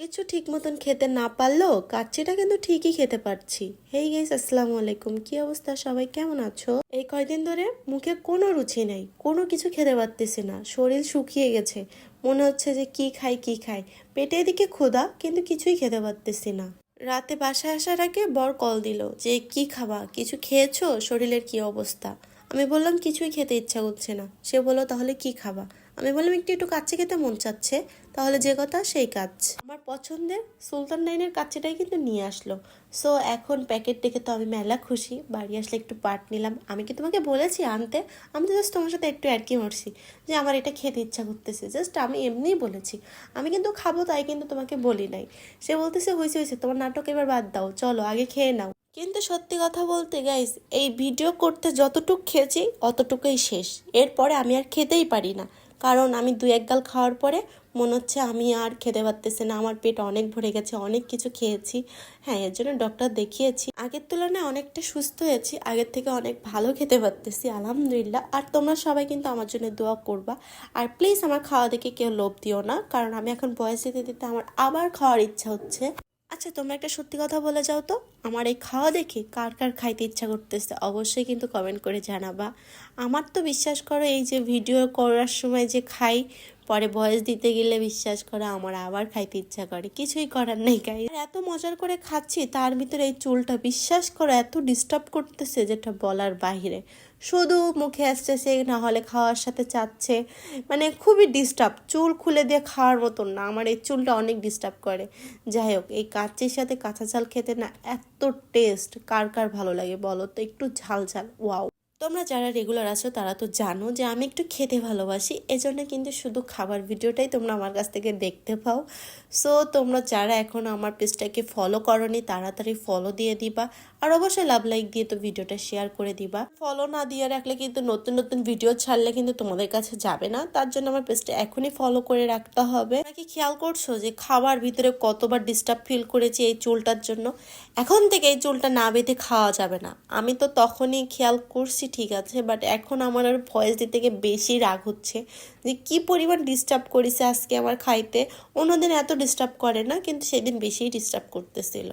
কিছু ঠিক মতন খেতে না পারলেও কাচ্চিটা কিন্তু ঠিকই খেতে পারছি। হেই গেস আসসালামু আলাইকুম। কি অবস্থা? সবাই কেমন আছো? এই কয়দিন ধরে মুখে কোনো রুচি নেই, কোনো কিছু খেতে পারতেছি না। শরীর শুকিয়ে গেছে, মনে হচ্ছে যে কি খাই কি খাই। পেটে এদিকে ক্ষুধা, কিন্তু কিছুই খেতে পারতেছি না। রাতে বাসায় আসার আগে বর কল দিল যে, কি খাবা? কিছু খেয়েছো? শরীরের কি অবস্থা? আমি বললাম, কিছুই খেতে ইচ্ছা করছে না। সে বলল, তাহলে কি খাবা? আমি বললাম, একটু একটু কাচ্চি খেতে মন চাচ্ছে, তাহলে যে কথা সেই কাজ। আমার পছন্দের সুলতান নাইনের কাচ্চিটাই কিন্তু নিয়ে আসলো। সো এখন প্যাকেট দেখে তো আমি মেলা খুশি। বাড়ি আসলে একটু পাট নিলাম। আমি কি তোমাকে বলেছি আনতে? আমি তো জাস্ট তোমার সাথে একটু অ্যাডকি মারছি যে আমার এটা খেতে ইচ্ছা করতেছে। জাস্ট আমি এমনিই বলেছি। আমি কিন্তু খাব, তাই কিন্তু তোমাকে বলি নাই। সে বলতেছে হয়েছে হয়েছে তোমার নাটক এবার বাদ দাও। চলো, আগে খেয়ে নাও। কিন্তু সত্যি কথা বলতে গাইস এই ভিডিও করতে যতটুক খেয়েছি অতটুকুই শেষ। এরপরে আমি আর খেতেই পারি না। কারণ আমি দু এক গাল খাওয়ার পরে মনে হচ্ছে আমি আর খেতে পারতেছি না, আমার পেট অনেক ভরে গেছে, অনেক কিছু খেয়েছি। হ্যাঁ এর জন্য ডক্টর দেখিয়েছি। আগের তুলনায় অনেকটা সুস্থ হয়েছি, আগের থেকে অনেক ভালো খেতে পারতেছি, আলহামদুলিল্লাহ। আর তোমরা সবাই কিন্তু আমার জন্য দোয়া করবা। আর প্লিজ আমার খাওয়া দেখে কেউ লোভ দিও না, কারণ আমি এখন বয়স দিতে দিতে আমার আবার খাওয়ার ইচ্ছা হচ্ছে। আচ্ছা তোমরা একটা সত্যি কথা বলে যাও তো। আমার এই খাওয়া দেখে কার কার খাইতে ইচ্ছা করতেছে, অবশ্যই কিন্তু কমেন্ট করে জানাবা। আমার তো বিশ্বাস করো, এই যে ভিডিও করার সময় যে খাই পরে ভয়েস দিতে গেলে বিশ্বাস করো আমার আবার খাইতে ইচ্ছা করে। কিছুই করার নেই গাই এত মজার করে খাচ্ছি, তার ভিতরে এই চুলটা, বিশ্বাস করো, এত ডিস্টার্ব করতেছে যেটা বলার বাহিরে। শুধু মুখে আসতেছে, না হলে খাওয়ার সাথে চাচ্ছে। মানে খুবই ডিস্টার্ব চুল খুলে দিয়ে খাওয়ার মতন না। আমার এই চুলটা অনেক ডিস্টার্ব করে। যাই হোক, এই কাচ্চির সাথে কাঁচা ঝাল খেতে না এত টেস্ট কার কার ভালো লাগে বলো তো? একটু ঝাল ঝাল ওয়াও তোমরা যারা রেগুলার আছো, তারা তো জানো যে আমি একটু খেতে ভালোবাসি। এজন্য কিন্তু শুধু খাবার ভিডিওটাই তোমরা আমার কাছ থেকে দেখতে পাও। সো তোমরা যারা এখন আমার পেজটাকে ফলো করনি, তাড়াতাড়ি ফলো দিয়ে দিবা। আর অবশ্যই লাভ লাইক দিয়ে তো ভিডিওটা শেয়ার করে দিবা। ফলো না দিয়ে রাখলে কিন্তু নতুন নতুন ভিডিও ছাড়লে কিন্তু তোমাদের কাছে যাবে না। তার জন্য আমার পেজটা এখনই ফলো করে রাখতে হবে। নাকি খেয়াল করছ যে খাবার ভিতরে কতবার ডিস্টার্ব ফিল করেছি এই চুলটার জন্য? এখন থেকে এই চুলটা না বেঁধে খাওয়া যাবে না। আমি তো তখনই খেয়াল করছি ঠিক আছে বাট এখন আমার আর ভয়েস দিতে গিয়ে বেশি রাগ হচ্ছে যে কি পরিমাণ ডিস্টার্ব করেছে আজকে আমার খাইতে। অন্যদিন এত ডিস্টার্ব করে না, কিন্তু সেদিন বেশিই ডিস্টার্ব করতেছিল।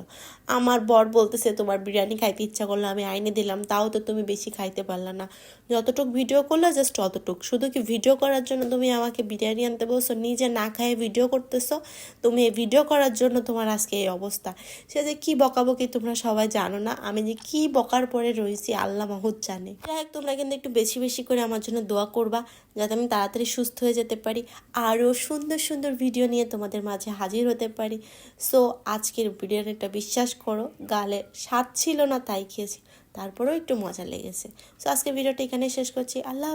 আমার বর বলতেছে, তোমার বিরিয়ানি খাইতে ইচ্ছা করল, আমি আইনে দিলাম, তাও তো তুমি বেশি খাইতে পারলা না। যতটুক ভিডিও করলে জাস্ট অতটুক। শুধু কি ভিডিও করার জন্য তুমি আমাকে বিরিয়ানি আনতে বলছো? নিজে না খাইয়ে ভিডিও করতেছো? তুমি এই ভিডিও করার জন্য তোমার আজকে এই অবস্থা। সে যে কি বকাবকি তোমরা সবাই জানো না, আমি যে কী বকার পরে রয়েছি, আল্লাহ মাহুদ জানে। যাই হোক, তোমরা কিন্তু একটু বেশি বেশি করে আমার জন্য দোয়া করবা, যাতে আমি তাড়াতাড়ি সুস্থ হয়ে যেতে পারি, আরও সুন্দর সুন্দর ভিডিও নিয়ে তোমাদের মাঝে হাজির হতে পারি সো আজকের ভিডিওটা বিশ্বাস করো, গালে স্বাদ ছিল না, তাই খেয়েছি, তারপরেও একটু মজা লেগেছে সো আজকের ভিডিওটা এখানে শেষ করছি, আল্লাহ।